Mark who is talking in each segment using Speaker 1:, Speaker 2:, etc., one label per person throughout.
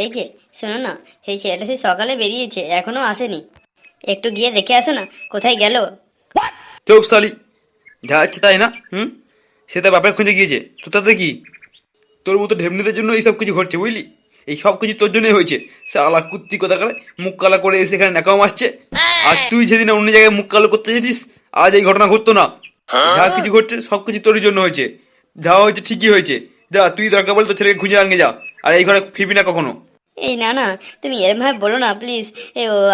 Speaker 1: এই যে, শোনো না সেই ছেলেটা সেই সকালে বেরিয়েছে, এখনও আসেনি। একটু গিয়ে দেখে আসো না, কোথায় গেল?
Speaker 2: যা আছে তাই না? হুম? সে তার বাপের খুঁজে গিয়েছে। তো তাতে কি? তোর মতো ঢেমনিদের জন্য এই সব কিছু ঘটছে বুঝলি? এই সব কিছু তোর জন্যই হয়েছে। সে আলা কুত্তি কথা করে মুখ কালা করে এসে এখানে নাকাম আসছে আজ তুই যেদিন অন্য জায়গায় মুখ কালো করতে যেতিস আজ এই ঘটনা ঘটতো না। যা কিছু ঘটছে সব কিছু তোরই জন্য হয়েছে। যা হয়েছে ঠিকই হয়েছে। যা তুই দরকার বলে তোর ছেলেকে খুঁজে আনগে যা। আর এই ঘরে ফিরবি না কখনো।
Speaker 1: এই না না তুমি এরমভাবে বলো না প্লিজ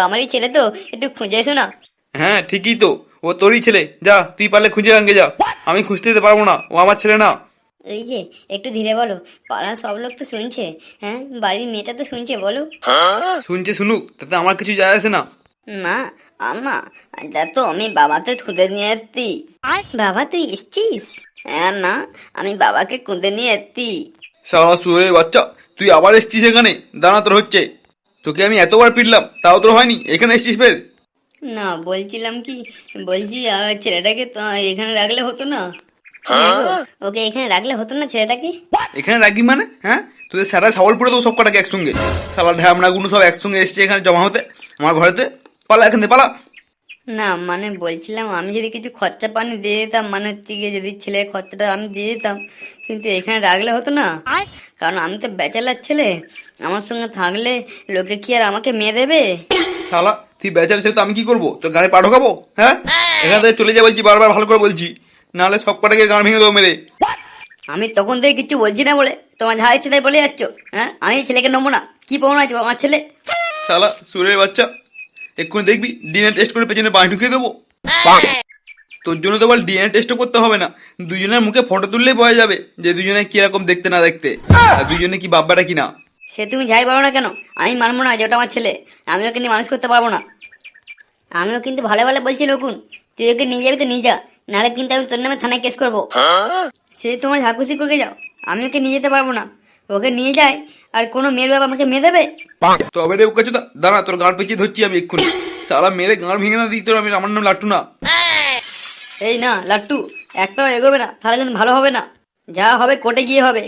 Speaker 1: আমারই ছেলে তো একটু খুঁজে এসো না।
Speaker 2: হ্যাঁ ঠিকই তো। ও তোরই ছেলে। যা তুই পারলে খুঁজে আনগে যা। আমি খুঁজতে দিতে পারব না। ও আমার ছেলে না।
Speaker 1: এই যে একটু ধীরে বলো। পাড়ার সব লোক তো শুনছে হ্যাঁ? বাড়ির মেয়েটা তো শুনছে বলো।
Speaker 2: শুনছে শুনুক তাতে আমার কিছু যায় আসে না।
Speaker 1: মা আমা যা তো আমি বাবাতে খুঁজে নিয়ে এসছি। বাবা তুই এসছিস? হ্যাঁ মা আমি বাবাকে খুঁজে নিয়ে এসছি।
Speaker 2: সারা সুরের বাচ্চা তুই আবার এসছিস এখানে? দাঁড়া তোর হচ্ছে। তোকে আমি এতবার পিটলাম তাও তোর হয়নি। এখানে এসছিস ফের?
Speaker 1: না বলছিলাম কি বলছি ছেলেটাকে তো এখানে রাখলে হতো না। হ্যাঁ? ওকে এখানে রাখলে হতো না ছেলেটাকে?
Speaker 2: এখানে রাখি মানে? হ্যাঁ? তোদের সারা সাবল পড়ে দেবো সব কটাকে একসঙ্গে। সালা ঢ্যামনাগুলো সব একসঙ্গে এসছে এখানে জমা হতে আমার ঘরেতে। পালা এখান থেকে পালা।
Speaker 1: না মানে বলছিলাম আমি যদি কিছু খরচা পানি দিয়ে দিতাম মানে হচ্ছে গিয়ে যদি ছেলের খরচাটা আমি দিয়ে দিতাম কিন্তু এখানে রাখলে হতো না। কারণ আমি তো ব্যাচেলার ছেলে আমার সঙ্গে থাকলে লোকে কি আর আমাকে মেয়ে দেবে?
Speaker 2: শালা তুই বেচার ছেলে তো আমি কি করব? তোর গাড়ি পা ঢোকাবো? হ্যাঁ? এখান থেকে চলে যা বলছি বারবার ভালো করে বলছি। নাহলে সব কটাকে গান ভেঙে দেবো মেরে।
Speaker 1: আমি তখন থেকে কিছু বলছি না বলে। তোমার যা ইচ্ছে তাই বলে যাচ্ছ হ্যাঁ? আমি ছেলেকে নেব না। কি পাবো না আমার ছেলে?
Speaker 2: শালা সুরের বাচ্চা। এক্ষুনি দেখবি ডিএনএ টেস্ট করে পেছনে বাঁ ঢুকিয়ে দেবো। তোর জন্য তো বল ডিএনএ টেস্টও করতে হবে না। দুজনের মুখে ফটো তুললেই পাওয়া যাবে যে দুজনে কীরকম দেখতে না দেখতে। আর দুজনে কি বাব্বাটা কি না
Speaker 1: সে তুমি যাই বলো না কেন আমি মানবো না যে ওটা আমার ছেলে। আমি ওকে নিয়ে মানুষ করতে পারব না। আমিও কিন্তু ভালো ভালো বলছি লোকুন তুই ওকে নিয়ে যাবি তো নিয়ে যা নাহলে কিন্তু আমি তোর নামে থানায় কেস করব সে তোমার খুশি করে যাও আমি ওকে নিয়ে যেতে পারব না ওকে নিয়ে যায় আর কোনো মেয়ের বাবা আমাকে মেয়ে দেবে
Speaker 2: তবে রে কাছে দাঁড়া তোর গাঁড় পেঁচিয়ে ধরছি আমি এক্ষুনি সালা মেরে গাঁড় ভেঙে না দিই তোর আমি আমার নাম লাট্টু না
Speaker 1: এই না লাট্টু একটাও এগোবে না তাহলে কিন্তু ভালো হবে না যা হবে কোর্টে গিয়ে হবে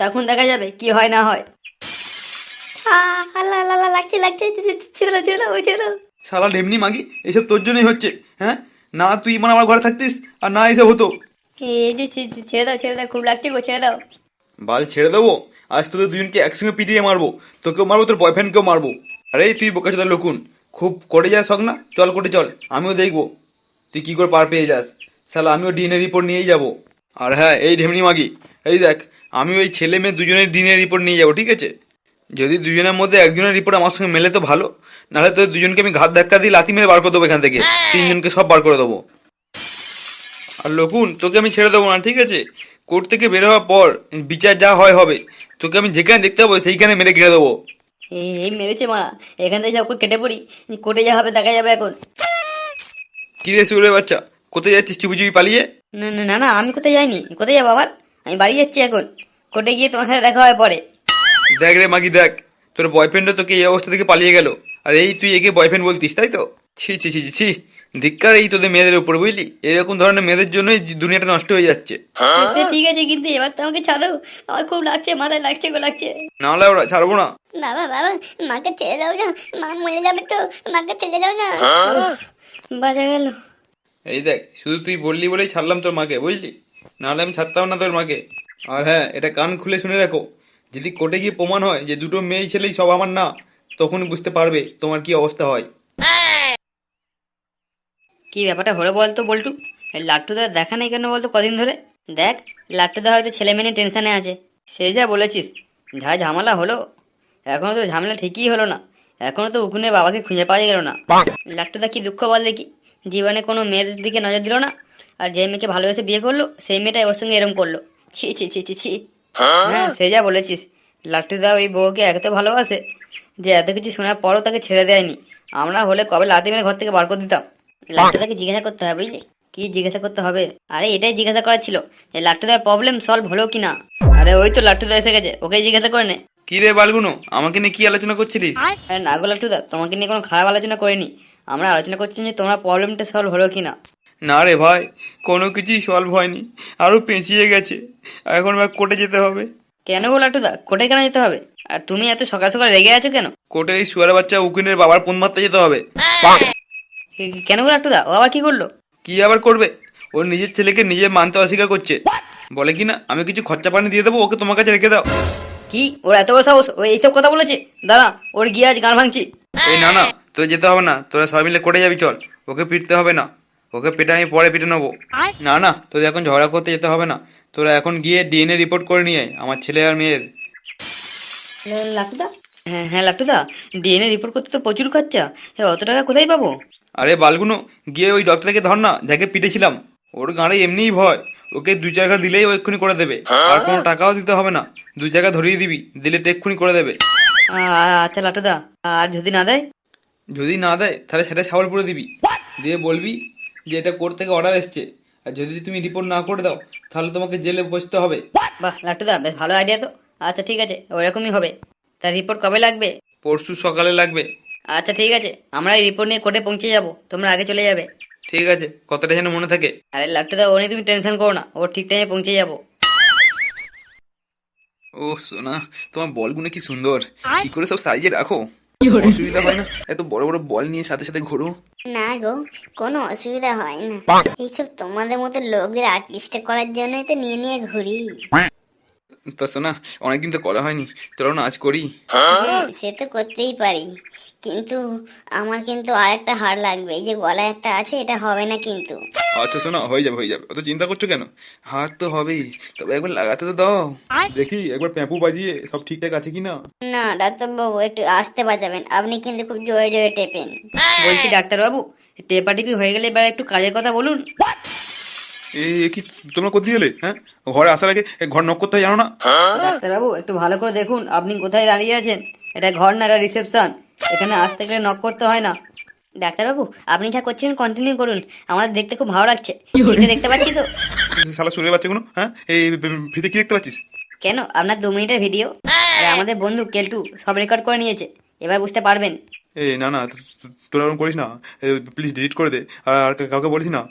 Speaker 1: তখন দেখা যাবে কি হয় না হয় আহ, আল্লাহ আল্লাহ আল্লাহ, লাগছে লাগছে ছেড়ে দাও ছেড়ে দাও ওই ছেড়ে দাও
Speaker 2: শালা ঢেমনি মাগি এসব তোর জন্যই হচ্ছে হ্যাঁ? না তুই মানে আমার ঘরে থাকতিস আর না এসব হতো।
Speaker 1: এই যে ছে- ছে- ছেড়ে দাও ছেড়ে দাও খুব লাগছে গো ছেড়ে দাও।
Speaker 2: বাল ছেড়ে দেবো? আজ তোদের দুজনকে একসঙ্গে পিটিয়ে মারবো। তোকেও মারবো তোর বয়ফ্রেন্ডকেও মারবো। আরে তুই বোকাচোদা লকুন। খুব করে যাস শখ না চল করে চল। আমিও দেখব। তুই কি করে পার পেয়ে যাস? শালা আমিও ডিএনএ রিপোর্ট নিয়েই যাব। আর হ্যাঁ এই ঢেমনি মাগি এই দেখ আমি ওই ছেলে মেয়ে দুজনের ডিএনএ রিপোর্ট নিয়ে যাব ঠিক আছে? যদি দুজনের মধ্যে একজনের রিপোর্ট আমার সঙ্গে মেলে তো ভালো নাহলে তোদের দুজনকে আমি ঘাট ধাক্কা দিয়ে লাথি মেরে বার করে দেবো এখান থেকে। তিনজনকে সব বার করে দেবো। আর লকুন তোকে আমি ছেড়ে দেবো না ঠিক আছে? কোর্ট থেকে বের হওয়ার পর বিচার যা হয় হবে তোকে আমি যেখানে দেখতে পাবো সেইখানে মেরে ঘিরে দেবো।
Speaker 1: এই মেরেছে মারা। এখান থেকে সব কেটে পড়ি। কোর্টে যা হবে দেখা যাবে এখন।
Speaker 2: কি রে সুরে বাচ্চা কোথায় যাচ্ছিস চুপি চুপি পালিয়ে?
Speaker 1: না না না না আমি কোথায় যাইনি? কোথায় যাব আবার? আমি বাড়ি যাচ্ছি এখন। কোর্টে গিয়ে তোমার সাথে দেখা হয় পরে।
Speaker 2: দেখ রে মাগি দেখ। তোর বয়ফ্রেন্ডও তোকে এই অবস্থা থেকে পালিয়ে গেল। আর এই তুই একে বয়ফ্রেন্ড বলতিস তাই তো? ছি ছি ছি ছি, ছি। ধিক্কার এই তোদের মেয়েদের উপর বুঝলি? এরকম ধরনের মেয়েদের জন্যই দুনিয়াটা নষ্ট হয়ে যাচ্ছে।
Speaker 1: সে- সে ঠিক আছে কিন্তু এবার তো আমাকে ছাড়ো। আমার খুব লাগছে মাথায় লাগছে গো লাগছে।
Speaker 2: নাহলে ওরা ছাড়বো না।
Speaker 3: বাবা বাবা মাকে ছেড়ে দাও না। মা মরে যাবে তো মাকে ছেড়ে দাও না।
Speaker 1: বাজা গেল।
Speaker 2: এই দেখ শুধু তুই বললি বলেই ছাড়লাম তোর মাকে বুঝলি? নাহলে আমি ছাড়তাম না তোর মাকে। আর হ্যাঁ এটা কান খুলে শুনে রাখো। যদি কোর্টে গিয়ে প্রমাণ হয় যে দুটো মেয়ে ছেলেই সব আমার না তখন বুঝতে পারবে তোমার কি অবস্থা হয়।
Speaker 1: কি ব্যাপারটা হলো বলতো বল্টু? লাট্টুদা দেখা নেই কেন বলতো কদিন ধরে? দেখ, লাট্টুদা হয়তো ছেলে মেয়ে টেনশনে আছে। সে যা বলেছিস, যা ঝামেলা হলো, এখনও তো ঝামেলা ঠিকই হলো না। এখনও তো উকুনে বাবাকে খুঁজে পাওয়া গেল না। লাট্টুদা কি দুঃখ বল দেখি? জীবনে কোনো মেয়ের দিকে নজর দিল না? আর যে মেয়েকে ভালোবেসে বিয়ে করল, সেই মেয়েটাই ওর সঙ্গে এরম করল। ছি ছি ছি ছি ছি। হ্যাঁ? সে যা বলেছিস। লাট্টুদা ওই বউকে এত ভালোবাসে যে এত কিছু শোনার পরও তাকে ছেড়ে দেয়নি। আমরা হলে কবে লাতি মেরে ঘর থেকে বার করে দিতাম। লাট্টুদাকে জিজ্ঞাসা করতে হবে বুঝলি? কি জিজ্ঞাসা করতে হবে? আরে এটাই জিজ্ঞাসা করার ছিল যে লাট্টুদার প্রবলেম সলভ হলো কি না আরে ওই তো লাট্টুদা এসে গেছে ওকে জিজ্ঞাসা করে নে।
Speaker 2: কি রে বালগুনো আমাকে নিয়ে কি আলোচনা করছিলিস?
Speaker 1: আরে না গো লাট্টুদা তোমাকে নিয়ে কোনো খারাপ আলোচনা করিনি। আমরা আলোচনা করছি যে তোমার প্রবলেমটা সলভ হলো কি না
Speaker 2: না রে ভাই কোনো কিছুই সলভ হয়নি আরও পেঁচিয়ে গেছে এখন ভাই কোর্টে যেতে হবে?
Speaker 1: কেন গো লাট্টুদা কোটে কেন যেতে হবে? আর তুমি এত সকাল সকাল রেগে আছো কেন?
Speaker 2: কোর্টে এই শুয়ারে বাচ্চা উকিনের বাবার পোন মারতে যেতে হবে।
Speaker 1: কেন গো লাট্টুদা ও আবার কি করল?
Speaker 2: কি আবার করবে? ও নিজের ছেলেকে নিজে মানতে অস্বীকার করছে। বলে কি না আমি কিছু খরচা পানি দিয়ে দেবো ওকে তোমার কাছে রেখে দাও।
Speaker 1: কি? ওর এত বড় সাহস ও এইসব কথা বলেছে? দাঁড়া ওর গিয়ে আজ গান ভাঙছি।
Speaker 2: এই না না তোর যেতে হবে না তোরা সবাই মিলে কোর্টে যাবি চল ওকে পিটতে হবে না। ওকে পেটে আমি পরে পিটে নেব। না না তোদের এখন ঝগড়া করতে যেতে হবে না। তোরা এখন গিয়ে ডিএনএ রিপোর্ট করে নিয়ে আয় আমার ছেলে আর মেয়ের।
Speaker 1: লাট্টুদা হ্যাঁ হ্যাঁ লাট্টুদা ডিএনএ রিপোর্ট করতে তো প্রচুর খরচা। অত টাকা কোথায় পাবো?
Speaker 2: আরে বালগুনো গিয়ে ওই ডক্টরকে ধর না যাকে পিটেছিলাম। ওর গাঁড়ে এমনিই ভয়। ওকে দু জায়গা দিলেই ও এক্ষুনি করে দেবে। আর কোনো টাকাও দিতে হবে না। দু জায়গা ধরিয়ে দিবি দিলে এক্ষুনি করে দেবে।
Speaker 1: আচ্ছা লাট্টুদা আর যদি না দেয়?
Speaker 2: যদি না দেয় তাহলে সেটা ছাগল পুরো দিবি। দিয়ে বলবি যে এটা কোর্ট থেকে অর্ডার এসছে। আর যদি তুমি রিপোর্ট না করে দাও তাহলে তোমাকে জেলে বসতে হবে।
Speaker 1: বাহ লাট্টুদা বেশ ভালো আইডিয়া তো। আচ্ছা ঠিক আছে ওরকমই হবে। তার রিপোর্ট কবে লাগবে?
Speaker 2: পরশু সকালে লাগবে।
Speaker 1: আচ্ছা ঠিক আছে আমরা এই রিপোর্ট নিয়ে কোর্টে পৌঁছে যাব। তোমরা আগে চলে যাবে।
Speaker 2: ঠিক আছে কথাটা যেন মনে থাকে।
Speaker 1: আরে লাট্টুদা ও নিয়ে তুমি টেনশন করো না ও ঠিক টাইমে পৌঁছে যাব।
Speaker 2: ও সোনা তোমার বলগুলো কি সুন্দর। কি করে সব সাইজে রাখো? অসুবিধা হয় না? এত বড় বড় বল নিয়ে সাথে সাথে ঘোরো।
Speaker 3: না গো কোনো অসুবিধা হয় না। এইসব তোমাদের মতো লোকদের আকৃষ্ট করার জন্যই তো নিয়ে নিয়ে ঘুরি।
Speaker 2: তা সোনা অনেকদিন তো করা হয়নি। চলো না আজ করি
Speaker 3: সে তো করতেই পারি। কিন্তু আমার কিন্তু আর একটা হার লাগবে। এই যে গলায় একটা আছে এটা হবে না কিন্তু।
Speaker 2: আচ্ছা শোনা হয়ে যাবে হয়ে যাবে। অত চিন্তা করছ কেন? হার তো হবেই। তবে একবার লাগাতে তো দাও। দেখি একবার প্যাঁপু বাজিয়ে সব ঠিকঠাক আছে কি না
Speaker 3: না ডাক্তারবাবু একটু আসতে বাঁচাবেন আপনি কিন্তু খুব জোরে জোরে টেপেন।
Speaker 1: বলছি ডাক্তারবাবু টেপাটিপি হয়ে গেলে এবার একটু কাজের কথা বলুন।
Speaker 2: এ কি তোমরা কোথায় গেলে হ্যাঁ? ঘরে আসার আগে ঘর নক করতে হয় জানো না?
Speaker 1: ডাক্তারবাবু একটু ভালো করে দেখুন আপনি কোথায় দাঁড়িয়ে আছেন? এটা ঘর না এটা রিসেপশন এখানে আসতে গেলে নক করতে হয় না।
Speaker 3: ডাক্তারবাবু আপনি যা করছেন কন্টিনিউ করুন। আমাদের দেখতে খুব ভালো লাগছে। দেখতে পাচ্ছি তো?
Speaker 2: শালা শুনে বাচ্চাগুলো হ্যাঁ? এই ভিতে কি দেখতে পাচ্ছিস?
Speaker 3: কেন? আপনার দু মিনিটের ভিডিও আর আমাদের বন্ধু কেলটু সব রেকর্ড করে নিয়েছে। এবার বুঝতে পারবেন।
Speaker 2: এ না না তোরা ওরকম করিস না। প্লিজ ডিলিট করে দে। আর আর কাউকে বলিস না।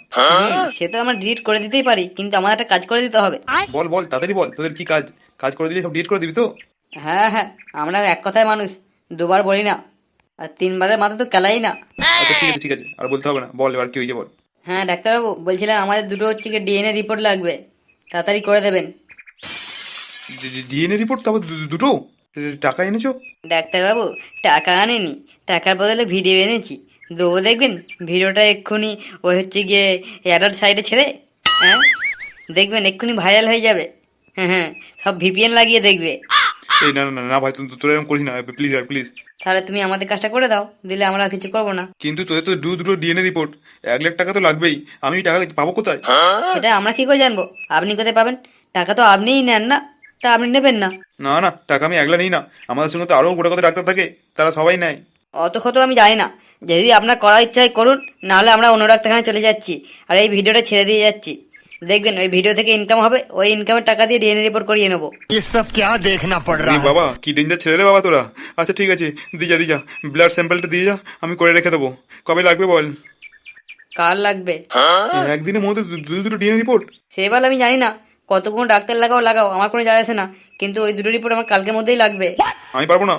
Speaker 1: সে তো আমরা ডিলিট করে দিতেই পারি কিন্তু আমাদের একটা কাজ করে দিতে হবে।
Speaker 2: বল বল তাড়াতাড়ি বল তোদের কি কাজ? কাজ করে দিলে সব ডিলিট করে দিবি তো?
Speaker 1: হ্যাঁ হ্যাঁ আমরা এক কথায় মানুষ দুবার বলি না। আর তিনবারের মাথা তো কেলাই না।
Speaker 2: আচ্ছা ঠিক আছে ঠিক আছে আর বলতে হবে না। বল এবার কি হয়েছে বল।
Speaker 1: হ্যাঁ ডাক্তারবাবু বলছিলাম আমাদের দুটো হচ্ছে কি ডিএনএ রিপোর্ট লাগবে। তাড়াতাড়ি করে দেবেন।
Speaker 2: ডিএনএ রিপোর্ট তারপর দুটো? টাকা এনেছো?
Speaker 1: ডাক্তারবাবু টাকা আনেনি। টাকার বদলে ভিডিও এনেছি। দেবো দেখবেন ভিডিওটা এক্ষুনি ওই হচ্ছে গিয়ে অ্যাডাল্ট সাইডে ছেড়ে হ্যাঁ? দেখবেন এক্ষুনি ভাইরাল হয়ে যাবে। হ্যাঁ হ্যাঁ সব ভিপিএন লাগিয়ে দেখবে।
Speaker 2: এই না না না, ভাই তুই তোরা এরকম করিস না প্লিজ আর প্লিজ
Speaker 1: তাহলে তুমি আমাদের কাজটা করে দাও দিলে আমরা কিছু করব না।
Speaker 2: কিন্তু তোদের তো দু দুটো ডিএনএ রিপোর্ট এক লাখ টাকা তো লাগবেই আমি টাকা পাবো কোথায়?
Speaker 1: এটা আমরা কি করে জানব? আপনি কোথায় পাবেন? টাকা তো আপনিই নেন না তা আপনি নেবেন না।
Speaker 2: না না টাকা আমি একলা নিই না আমাদের সঙ্গে তো আরও গোটা কথা ডাক্তার থাকে তারা সবাই নেয়।
Speaker 1: অত ক্ষত আমি জানি না। যদি আপনার করার ইচ্ছাই করুন নাহলে আমরা অন্য ডাক্তারখানায় চলে যাচ্ছি আর এই ভিডিওটা ছেড়ে দিয়ে যাচ্ছি। দেখবেন ওই ভিডিও থেকে ইনকাম হবে ওই ইনকামের টাকা দিয়ে ডিএনএ রিপোর্ট করিয়ে নেব।
Speaker 4: এসব কে
Speaker 2: দেখনা
Speaker 4: পড়
Speaker 2: বাবা কি ডেঞ্জার ছেড়ে রে বাবা তোরা? আচ্ছা ঠিক আছে দিয়ে যা দিয়ে যা ব্লাড স্যাম্পলটা দিয়ে যা আমি করে রেখে দেবো। কবে লাগবে বল?
Speaker 1: কার লাগবে।
Speaker 2: একদিনের মধ্যে দুটো দুটো ডিএনএ রিপোর্ট
Speaker 1: সেবার আমি জানি না। কতক্ষণ ডাক্তার লাগাও লাগাও আমার কোনো যায় আসে না। কিন্তু ওই দুটো রিপোর্ট আমার কালকের মধ্যেই লাগবে।
Speaker 2: আমি পারব না।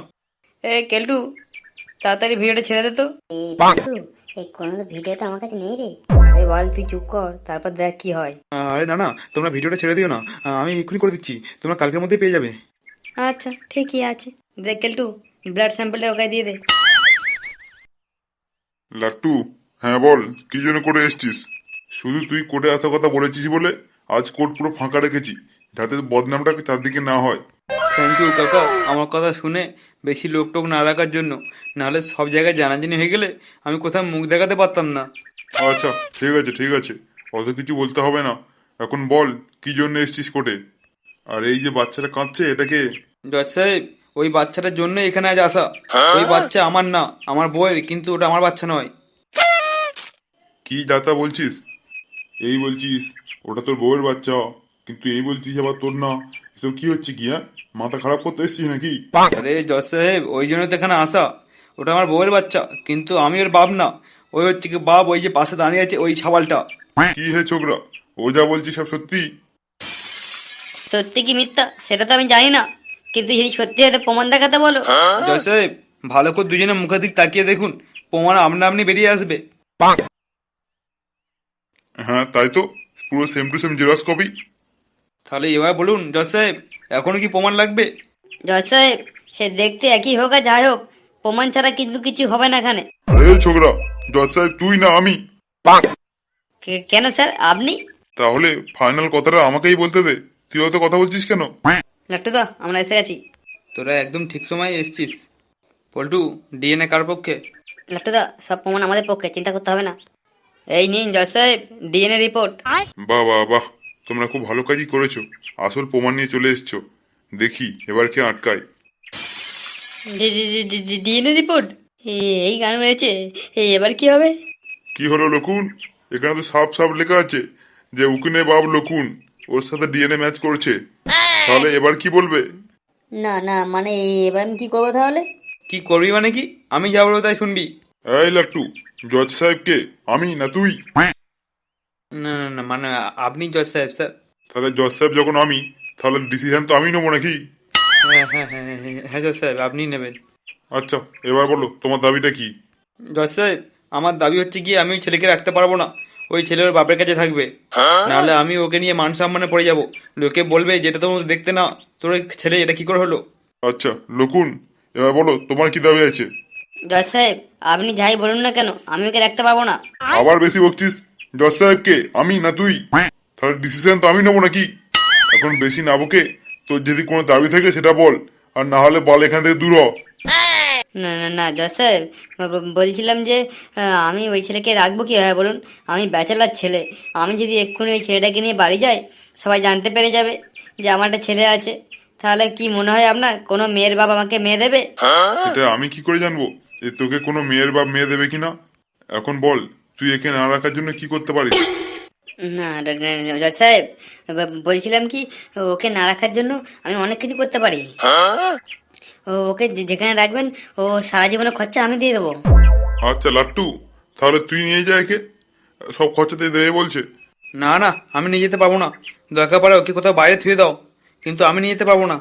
Speaker 1: এ কেলটু তাড়াতাড়ি ভিডিওটা ছেড়ে দে তো।
Speaker 3: এই কোনো তো ভিডিও তো আমার কাছে নেই রে।
Speaker 1: আরে বল তুই চুপ কর তারপর দেখ কি হয়।
Speaker 2: আরে না না তোমরা ভিডিওটা ছেড়ে দিও না। আমি এক্ষুনি করে দিচ্ছি তোমরা কালকের মধ্যেই পেয়ে যাবে।
Speaker 1: আচ্ছা ঠিকই আছে। দেখ কেলটু ব্লাড স্যাম্পলটা ওকে দিয়ে দে।
Speaker 5: লাট্টু হ্যাঁ বল কি জন্য করে এসছিস? শুধু তুই কোর্টে আসার কথা বলেছিস বলে আজ কোর্ট পুরো ফাঁকা রেখেছি। যাতে বদনামটা চারদিকে না হয়।
Speaker 2: থ্যাংক ইউ কাকা। আমার কথা শুনে বেশি লোক টোক না রাখার জন্য নাহলে সব জায়গায় জানাজানি হয়ে গেলে আমি কোথাও মুখ দেখাতে পারতাম না।
Speaker 5: আচ্ছা ঠিক আছে ঠিক আছে। অত কিছু বলতে হবে না। এখন বল কি জন্য এসছিস কোর্টে? আর এই যে বাচ্চাটা কাঁদছে এটাকে
Speaker 2: জজ সাহেব ওই বাচ্চাটার জন্য এখানে আজ আসা। ওই বাচ্চা আমার না আমার বইয়ের কিন্তু ওটা আমার বাচ্চা নয়।
Speaker 5: কি যাতা বলছিস? এই বলছিস ওটা তোর বউয়ের বাচ্চা। কিন্তু এই বলছিস আবার তোর না। এসব কি হচ্ছে কি হ্যাঁ মাথা খারাপ করতে এসছিস নাকি
Speaker 2: আরে জজ সাহেব ওই জন্য তো এখানে আসা ওটা আমার বউয়ের বাচ্চা কিন্তু আমি ওর বাপ না ওই হচ্ছে কি বাপ ওই যে পাশে দাঁড়িয়ে আছে ওই ছাবালটা
Speaker 5: কি হে ছোকরা ও যা বলছিস সব সত্যি
Speaker 1: সত্যি কি মিথ্যা? সেটা তো আমি জানি না। কিন্তু যদি সত্যি হয়তো প্রমাণ দেখাতে বলো।
Speaker 2: জজ সাহেব ভালো করে দুজনে মুখের দিক তাকিয়ে দেখুন। প্রমাণ আপনা আপনি বেরিয়ে আসবে।
Speaker 5: হ্যাঁ তাই তো। পুরো same to same xerox copy
Speaker 2: তাহলে এবার বলুন জজ সাহেব এখনও কি প্রমাণ লাগবে?
Speaker 1: জজ সাহেব সে দেখতে একই হোক আর যাই হোক প্রমাণ ছাড়া কিন্তু কিছু হবে না এখানে।
Speaker 5: আরে ছোকরা জজ সাহেব তুই না আমি?
Speaker 1: কে- কেন স্যার আপনি?
Speaker 5: তাহলে ফাইনাল কথাটা আমাকেই বলতে দে। তুই হয়তো কথা বলছিস কেন?
Speaker 1: লাট্টু দা আমরা এসে গেছি
Speaker 2: তোরা একদম ঠিক সময় এসছিস। পল্টু ডিএনএ কার পক্ষে?
Speaker 1: লাট্টু দা সব প্রমাণ আমাদের পক্ষে চিন্তা করতে হবে না। এই নিন জজ সাহেব ডিএনএ রিপোর্ট।
Speaker 5: বাহ বাহ বাহ। তোমরা খুব ভালো কাজই করেছ। আসল প্রমাণ নিয়ে চলে এসছো। দেখি এবার কে আটকায়।
Speaker 1: DNA report. এই গান মেরেছে। এই এবার কি হবে?
Speaker 5: কি হলো লকুন? এখানে তো সাফ সাফ লেখা আছে যে উকুনে বাপ লকুন। ওর সাথে ডিএনএ ম্যাচ করছে। তাহলে এবার কি বলবে?
Speaker 1: না না মানে এবার আমি কি করব তাহলে?
Speaker 2: কি করবি মানে কি? আমি যা বলব তাই শুনবি।
Speaker 5: এই লাট্টু জজ সাহেবকে আমি না তুই?
Speaker 2: না না না মানে আপনি জজ সাহেব স্যার।
Speaker 5: তাহলে জজ সাহেব যখন আমি তাহলে ডিসিশন তো আমি নেব নাকি?
Speaker 2: হ্যাঁ হ্যাঁ হ্যাঁ হ্যাঁ, হ্যাঁ, হ্যাঁ জজ সাহেব আপনি নেবেন।
Speaker 5: আচ্ছা এবার বলো তোমার দাবিটা কি?
Speaker 2: জজ সাহেব আমার দাবি হচ্ছে কি আমি ওই ছেলেকে রাখতে পারব না। ওই ছেলে ওর বাপের কাছে থাকবে। নাহলে আমি ওকে নিয়ে মান সম্মানে পড়ে যাব। লোকে বলবে যেটা তো দেখতে না তোর ওই ছেলে এটা কি করে হলো?
Speaker 5: আচ্ছা লকুন এবার বলো তোমার কি দাবি আছে?
Speaker 1: জজ সাহেব আপনি যাই বলুন না কেন আমি ওকে রাখতে পারব না।
Speaker 5: আবার বেশি বকছিস? জজ সাহেবকে আমি না তুই? তাহলে ডিসিশন তো আমি নেব নাকি? এখন বেশি না বকে তোর যদি কোনো দাবি থাকে সেটা বল আর না হলে বল এখান থেকে দূর হ।
Speaker 1: না না না জজ সাহেব বলছিলাম যে আমি ওই ছেলেকে রাখব কীভাবে বলুন আমি ব্যাচেলার ছেলে। আমি যদি এক্ষুনি ওই ছেলেটাকে নিয়ে বাড়ি যাই সবাই জানতে পেরে যাবে যে আমার একটা ছেলে আছে। তাহলে কি মনে হয় আপনার? কোনো মেয়ের বাবা আমাকে মেয়ে দেবে?
Speaker 5: সেটা আমি কি করে জানব? যে তোকে কোনো মেয়ের বাপ মেয়ে দেবে কিনা? এখন বল। তুই একে না রাখার জন্য কি করতে পারিস?
Speaker 1: না জজ সাহেব বলছিলাম কি ওকে না রাখার জন্য আমি অনেক কিছু করতে পারি। ও ওকে যে- যেখানে রাখবেন ও সারা জীবনের খরচা আমি দিয়ে দেবো।
Speaker 5: আচ্ছা লাট্টু তাহলে তুই নিয়ে যা একে। সব খরচাতে দেবে বলছে।
Speaker 2: না না আমি নিয়ে যেতে পারব না। দরকার পড়ে ওকে কোথাও বাইরে থুয়ে দাও। কিন্তু আমি নিয়ে যেতে পারব না।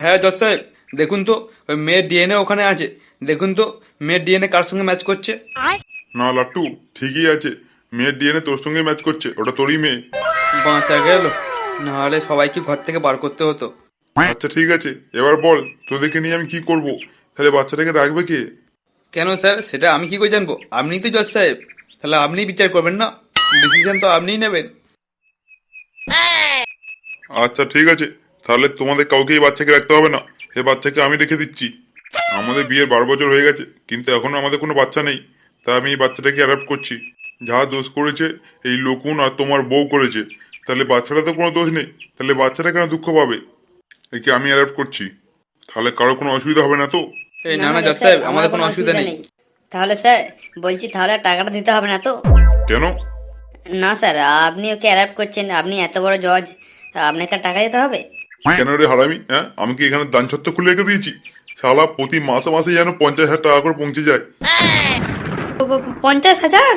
Speaker 2: হ্যাঁ জজ সাহেব দেখুন তো ওই মেয়ের ডিএনএ ওখানে আছে। দেখুন তো মেয়ের ডিএনএ কার সঙ্গে ম্যাচ করছে?
Speaker 5: না লাট্টু ঠিকই আছে। মেয়ের ডিএনএ তোর সঙ্গে ম্যাচ করছে ওটা তোরই মেয়ে।
Speaker 2: বাঁচা গেল। নাহলে সবাইকে ঘর থেকে বার করতে হতো।
Speaker 5: আচ্ছা ঠিক আছে এবার বল তোদেরকে নিয়ে আমি কি করব? তাহলে বাচ্চাটাকে রাখবে কে?
Speaker 2: কেন স্যার? সেটা আমি কি করে জানব? আপনিই তো জজ সাহেব। তাহলে আপনিই বিচার করবেন না? ডিসিশন তো আপনিই নেবেন।
Speaker 5: আচ্ছা ঠিক আছে তাহলে তোমাদের কাউকে এই বাচ্চাকে রাখতে হবে না। এই বাচ্চাকে আমি রেখে দিচ্ছি। আমাদের বিয়ের বারো বছর হয়ে গেছে কিন্তু এখনও আমাদের কোনো বাচ্চা নেই। তাই আমি এই বাচ্চাটাকে অ্যাডাপ্ট করছি। যা দোষ করেছে এই লোকুন আর তোমার বউ করেছে। তাহলে বাচ্চাটা তো কোনো দোষ নেই। তাহলে বাচ্চাটা কেন দুঃখ পাবে? একে আমি অ্যাডাপ্ট করছি। তাহলে কারও কোনো অসুবিধা হবে না তো?
Speaker 2: এই না না জজ সাহেব আমাদের কোনো অসুবিধা নেই।
Speaker 1: তাহলে স্যার বলছি তাহলে আর টাকাটা দিতে হবে না তো?
Speaker 5: কেন?
Speaker 1: না স্যার আপনি ওকে অ্যাডাপ্ট করছেন আপনি এত বড় জজ আপনাকে আর টাকা দিতে হবে?
Speaker 5: কেন রে হারামি হ্যাঁ? আমি কি এখানে দান ছত্র খুলে রেখে দিয়েছি? শালা প্রতি মাসে মাসে যেন পঞ্চাশ হাজার টাকা করে পৌঁছে যায়।
Speaker 1: পঞ্চাশ হাজার?